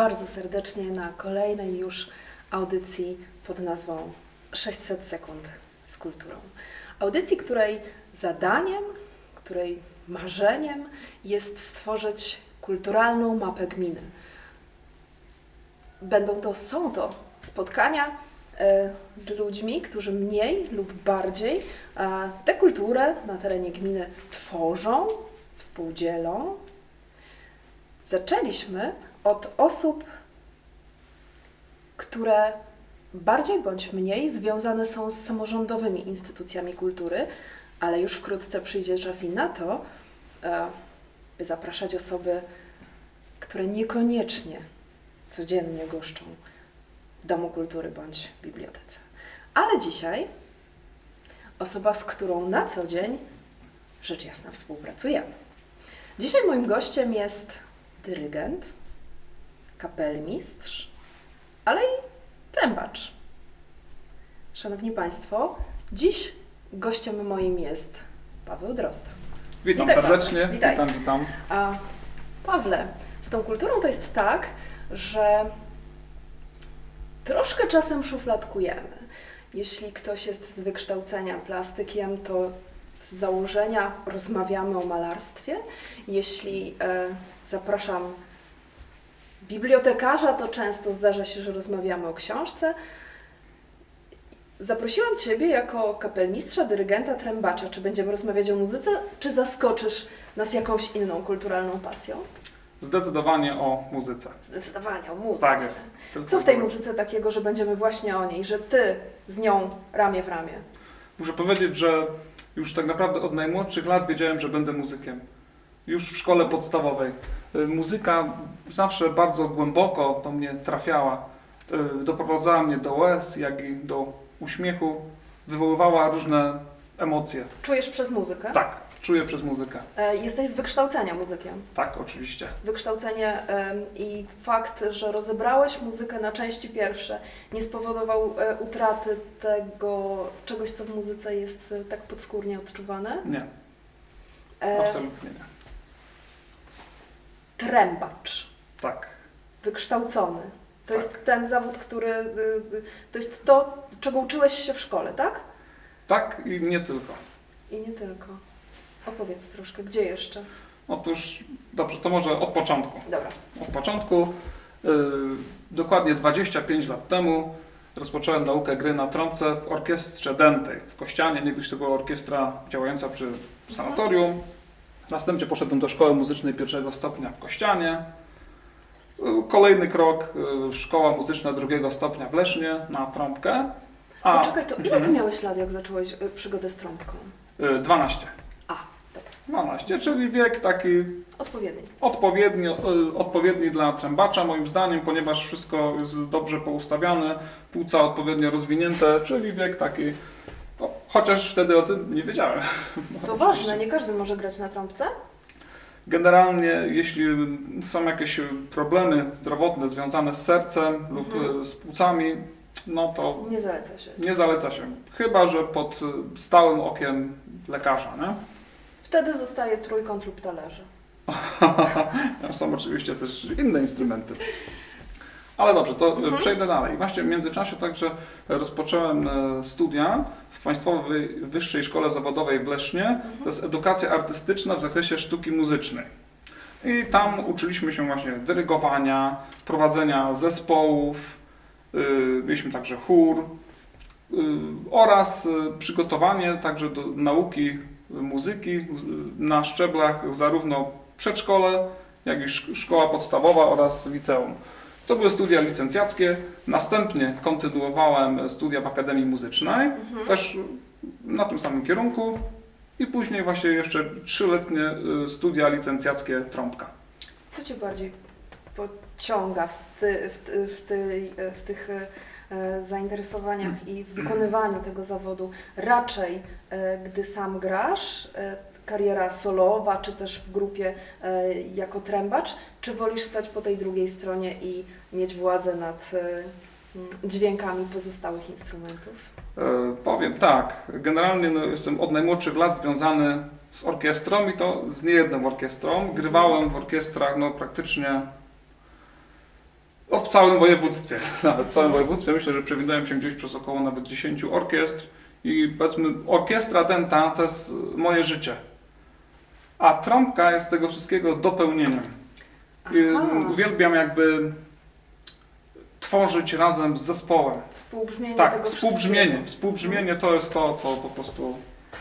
bardzo serdecznie na kolejnej już audycji pod nazwą 600 sekund z kulturą. Audycji, której zadaniem, której marzeniem jest stworzyć kulturalną mapę gminy. Będą to, są to spotkania e, z ludźmi, którzy mniej lub bardziej tę kulturę na terenie gminy tworzą, współdzielą, Zaczęliśmy od osób, które bardziej bądź mniej związane są z samorządowymi instytucjami kultury, ale już wkrótce przyjdzie czas i na to, e, by zapraszać osoby, które niekoniecznie codziennie goszczą w Domu Kultury bądź bibliotece. Ale dzisiaj osoba, z którą na co dzień rzecz jasna współpracujemy. Dzisiaj moim gościem jest dyrygent, kapelmistrz, ale i trębacz. Szanowni Państwo, dziś gościem moim jest Paweł Drozda. Witam Witaj, serdecznie, Paweł. Witaj. witam, witam. A Pawle, z tą kulturą to jest tak, że troszkę czasem szufladkujemy. Jeśli ktoś jest z wykształcenia plastykiem, to z założenia rozmawiamy o malarstwie. Jeśli e, zapraszam bibliotekarza, to często zdarza się, że rozmawiamy o książce. Zaprosiłam Ciebie jako kapelmistrza, dyrygenta, trębacza. Czy będziemy rozmawiać o muzyce, czy zaskoczysz nas jakąś inną kulturalną pasją? Zdecydowanie o muzyce. Zdecydowanie o muzyce. Tak jest. Co w tej muzyce takiego, że będziemy właśnie o niej, że Ty z nią ramię w ramię? Muszę powiedzieć, że już tak naprawdę od najmłodszych lat wiedziałem, że będę muzykiem. Już w szkole podstawowej. Y, Muzyka zawsze bardzo głęboko do mnie trafiała. Y, Doprowadzała mnie do łez, jak i do uśmiechu. Wywoływała różne emocje. Czujesz przez muzykę? Tak, czuję przez muzykę. E, Jesteś z wykształcenia muzykiem. Tak, oczywiście. Wykształcenie i fakt, że rozebrałeś muzykę na części pierwsze, nie spowodował e, utraty tego czegoś, co w muzyce jest e, tak podskórnie odczuwane. Nie, absolutnie nie. Trębacz, Tak. wykształcony. To Tak. jest ten zawód, który. y, y, To jest to, czego uczyłeś się w szkole, tak? Tak i nie tylko. I nie tylko. Opowiedz troszkę, gdzie jeszcze? Otóż, dobrze, to może od początku. Dobra. Od początku, yy, dokładnie 25 lat temu, rozpocząłem naukę gry na trąbce w orkiestrze dętej w Kościanie. Niegdyś to była orkiestra działająca przy sanatorium. Następnie poszedłem do szkoły muzycznej pierwszego stopnia w Kościanie. Kolejny krok, yy, szkoła muzyczna drugiego stopnia w Lesznie na trąbkę. A Poczekaj, to ile ty Mhm. miałeś lat, jak zacząłeś y, przygodę z trąbką? yy, 12. A, dobra. 12, czyli wiek taki Odpowiedni. odpowiedni, y, odpowiedni dla trębacza moim zdaniem, ponieważ wszystko jest dobrze poustawiane, płuca odpowiednio rozwinięte, czyli wiek taki, chociaż wtedy o tym nie wiedziałem. To ważne, nie każdy może grać na trąbce. Generalnie, jeśli są jakieś problemy zdrowotne związane z sercem lub Mhm. y, z płucami, no to Nie zaleca się. nie zaleca się. Chyba, że pod stałym okiem lekarza, nie? Wtedy zostaje trójkąt lub talerze. Są oczywiście też inne instrumenty. Ale dobrze, to Mhm. mhm. przejdę dalej. Właśnie w międzyczasie także rozpocząłem e, studia w Państwowej Wyższej Szkole Zawodowej w Lesznie. To jest edukacja artystyczna w zakresie sztuki muzycznej. I tam uczyliśmy się właśnie dyrygowania, prowadzenia zespołów, y, mieliśmy także chór y, oraz y, przygotowanie także do nauki muzyki na szczeblach zarówno przedszkole, jak i szk- szkoła podstawowa oraz liceum. To były studia licencjackie. Następnie kontynuowałem studia w Akademii Muzycznej, Mhm. też na tym samym kierunku. I później właśnie jeszcze trzyletnie y, studia licencjackie trąbka. Co Cię bardziej pociąga w, ty, w, ty, w, ty, w tych e, zainteresowaniach i w wykonywaniu tego zawodu? Raczej, e, gdy sam grasz, e, kariera solowa, czy też w grupie e, jako trębacz, czy wolisz stać po tej drugiej stronie i mieć władzę nad e, dźwiękami pozostałych instrumentów? E, powiem tak, generalnie no, jestem od najmłodszych lat związany z orkiestrą i to z niejedną orkiestrą. Grywałem w orkiestrach no, praktycznie no, w całym województwie. Nawet w całym województwie. Myślę, że przewinąłem się gdzieś przez około nawet 10 orkiestr i powiedzmy orkiestra denta to jest moje życie. A trąbka jest tego wszystkiego dopełnieniem. Aha. uwielbiam jakby tworzyć razem z zespołem. Współbrzmienie Tak, współbrzmienie. wszystkiego. Współbrzmienie to jest to, co po prostu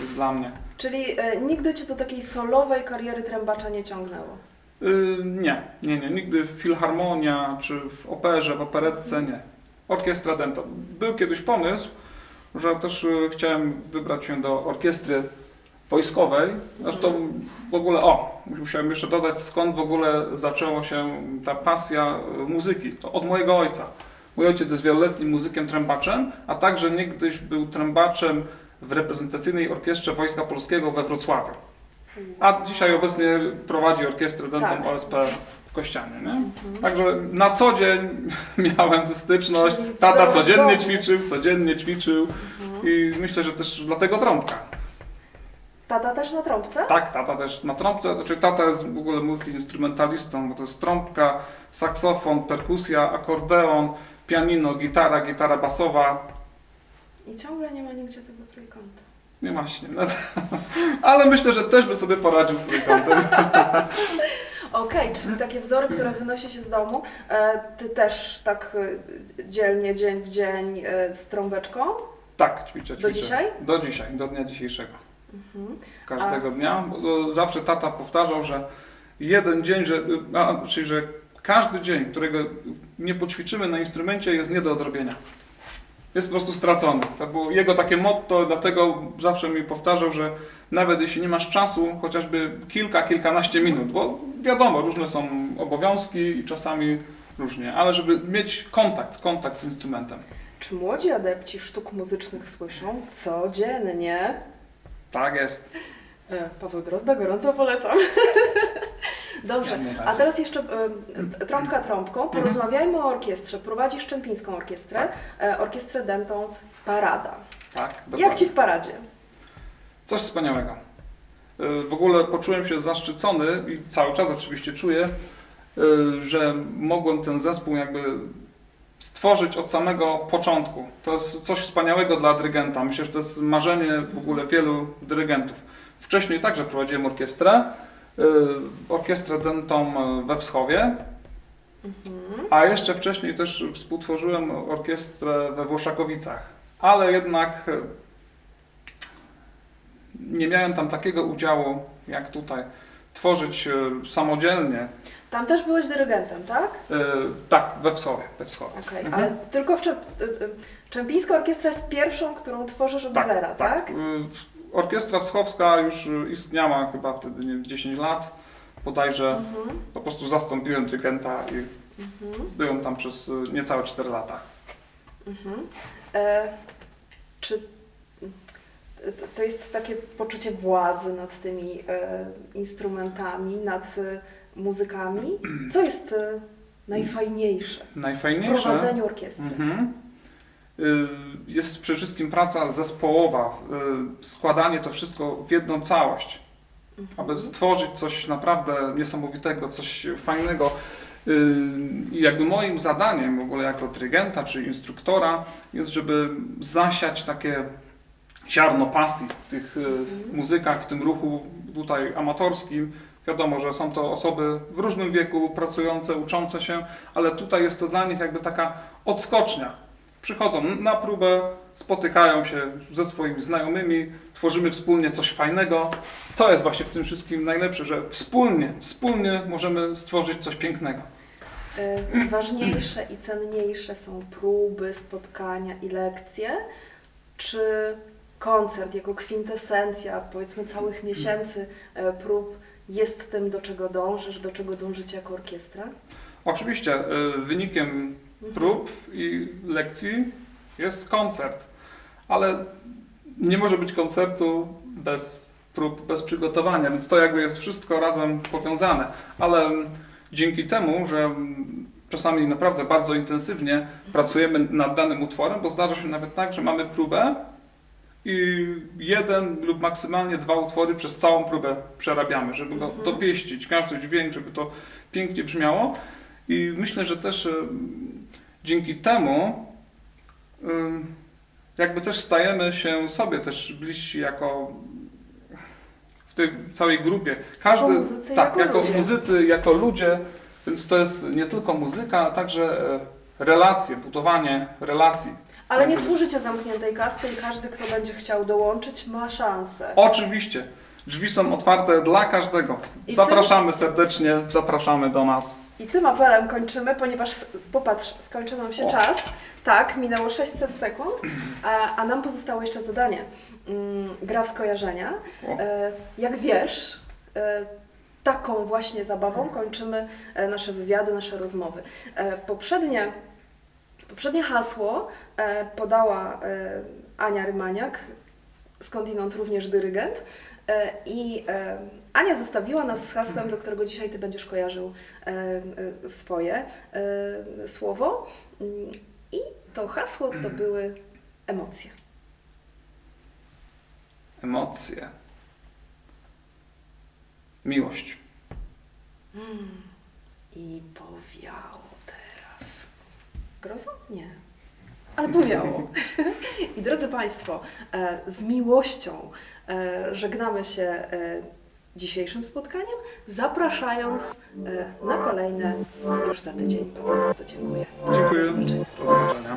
jest dla mnie. Czyli e, nigdy Cię do takiej solowej kariery trębacza nie ciągnęło? Yy, nie, nie, nie. Nigdy w filharmonia, czy w operze, w operetce nie. Orkiestra denta. Był kiedyś pomysł, że też yy, chciałem wybrać się do orkiestry wojskowej. Zresztą w ogóle, o, musiałem jeszcze dodać, skąd w ogóle zaczęła się ta pasja yy, muzyki. To od mojego ojca. Mój ojciec jest wieloletnim muzykiem trębaczem, a także niegdyś był trębaczem w reprezentacyjnej orkiestrze Wojska Polskiego we Wrocławiu. A dzisiaj obecnie prowadzi orkiestrę dentą Tak. OSP w Kościanie, nie? Mhm. Także na co dzień miałem tu styczność. Czyli Tata codziennie ćwiczył, codziennie ćwiczył Mhm. i myślę, że też dlatego trąbka. Tata też na trąbce? Tak, tata też na trąbce, znaczy tata jest w ogóle multiinstrumentalistą, bo to jest trąbka, saksofon, perkusja, akordeon, pianino, gitara, gitara basowa. I ciągle nie ma nigdzie tego trójkąta. Nie właśnie. No, ale myślę, że też by sobie poradził z trójkątem. Okej, czyli takie wzory, które wynosi się z domu, e, Ty też tak e, dzielnie, dzień w dzień e, z trąbeczką? Tak, ćwiczę, ćwiczę. Do dzisiaj? Do dzisiaj, do dnia dzisiejszego. Mhm. każdego dnia. Bo zawsze tata powtarzał, że jeden dzień, że, a, czyli że każdy dzień, którego nie poćwiczymy na instrumencie, jest nie do odrobienia. Jest po prostu stracony. To było jego takie motto, dlatego zawsze mi powtarzał, że nawet jeśli nie masz czasu, chociażby kilka, kilkanaście minut, bo wiadomo, różne są obowiązki i czasami różnie, ale żeby mieć kontakt, kontakt z instrumentem. Czy młodzi adepci sztuk muzycznych słyszą codziennie? Tak jest. E, Paweł Drozda, gorąco polecam. Dobrze, a teraz jeszcze e, trąbka trąbką. Porozmawiajmy o orkiestrze. Prowadzisz Czempińską Orkiestrę, Tak. e, orkiestrę dentą Parada. Tak, Jak Ci w paradzie? Coś wspaniałego. W ogóle poczułem się zaszczycony i cały czas oczywiście czuję, że mogłem ten zespół jakby stworzyć od samego początku. To jest coś wspaniałego dla dyrygenta. Myślę, że to jest marzenie w ogóle wielu dyrygentów. Wcześniej także prowadziłem orkiestrę, y, orkiestrę dentą we Wschowie, Mhm. a jeszcze wcześniej też współtworzyłem orkiestrę we Włoszakowicach, ale jednak e, nie miałem tam takiego udziału jak tutaj. Tworzyć e, samodzielnie, Tam też byłeś dyrygentem, tak? e, tak, we Wschowie. We Wschowie. Okej, Mhm. ale tylko w Czep... e, e, Czempińska Orkiestra jest pierwszą, którą tworzysz od zera, tak? W- Orkiestra Wschowska już istniała chyba wtedy nie wiem, 10 lat, bodajże Mhm. po prostu zastąpiłem dyrygenta i Mhm. byłem tam przez niecałe 4 lata. Mhm. E, czy to- jest takie poczucie władzy nad tymi e, instrumentami, nad e, muzykami? Co jest e, najfajniejsze w Najfajniejsze... prowadzeniu orkiestry? Mhm. Y, Jest przede wszystkim praca zespołowa, y, składanie to wszystko w jedną całość, aby Mhm. stworzyć coś naprawdę niesamowitego, coś fajnego. Y, I jakby moim zadaniem w ogóle jako dyrygenta czy instruktora jest, żeby zasiać takie ziarno pasji w tych Mhm. muzykach, w tym ruchu tutaj amatorskim. Wiadomo, że są to osoby w różnym wieku, pracujące, uczące się, ale tutaj jest to dla nich jakby taka odskocznia. Przychodzą na próbę, spotykają się ze swoimi znajomymi, tworzymy wspólnie coś fajnego. To jest właśnie w tym wszystkim najlepsze, że wspólnie, wspólnie możemy stworzyć coś pięknego. E, Ważniejsze i cenniejsze są próby, spotkania i lekcje, czy koncert jako kwintesencja, powiedzmy, całych miesięcy e, prób jest tym, do czego dążysz, do czego dążycie jako orkiestra? Oczywiście y, wynikiem Mhm. prób i lekcji jest koncert, ale nie może być koncertu bez prób, bez przygotowania, więc to jakby jest wszystko razem powiązane. Ale mm, dzięki temu, że mm, czasami naprawdę bardzo intensywnie pracujemy nad danym utworem, bo zdarza się nawet tak, że mamy próbę, i jeden lub maksymalnie dwa utwory przez całą próbę przerabiamy, żeby go Mhm. dopieścić, każdy dźwięk, żeby to pięknie brzmiało. I myślę, że też dzięki temu em, jakby też stajemy się sobie też bliżsi jako w tej całej grupie. Każdy, Jako muzycy, tak, jako jako ludzie. muzycy, jako ludzie, więc to jest nie tylko muzyka, a także e, relacje, budowanie relacji. Ale nie tworzycie zamkniętej kasty i każdy, kto będzie chciał dołączyć, ma szansę. Oczywiście, drzwi są otwarte dla każdego. I Zapraszamy serdecznie, zapraszamy do nas. I tym apelem kończymy, ponieważ popatrz, skończył nam się O. czas. Tak, minęło 600 sekund, a, a nam pozostało jeszcze zadanie. Mm, gra w skojarzenia. O. E, jak wiesz, e, taką właśnie zabawą kończymy e, nasze wywiady, nasze rozmowy. E, poprzednie, poprzednie hasło e, podała e, Ania Rymaniak, skądinąd również dyrygent. E, I Ania zostawiła nas z hasłem, do którego dzisiaj Ty będziesz kojarzył swoje słowo. Mm, I to hasło to były emocje. Emocje. Miłość. I powiało teraz. Grozą? Nie. Ale powiało. I drodzy Państwo, e, z miłością e, żegnamy się e, dzisiejszym spotkaniem, zapraszając na kolejne już za tydzień. Bardzo dziękuję. Dziękuję. Do zobaczenia.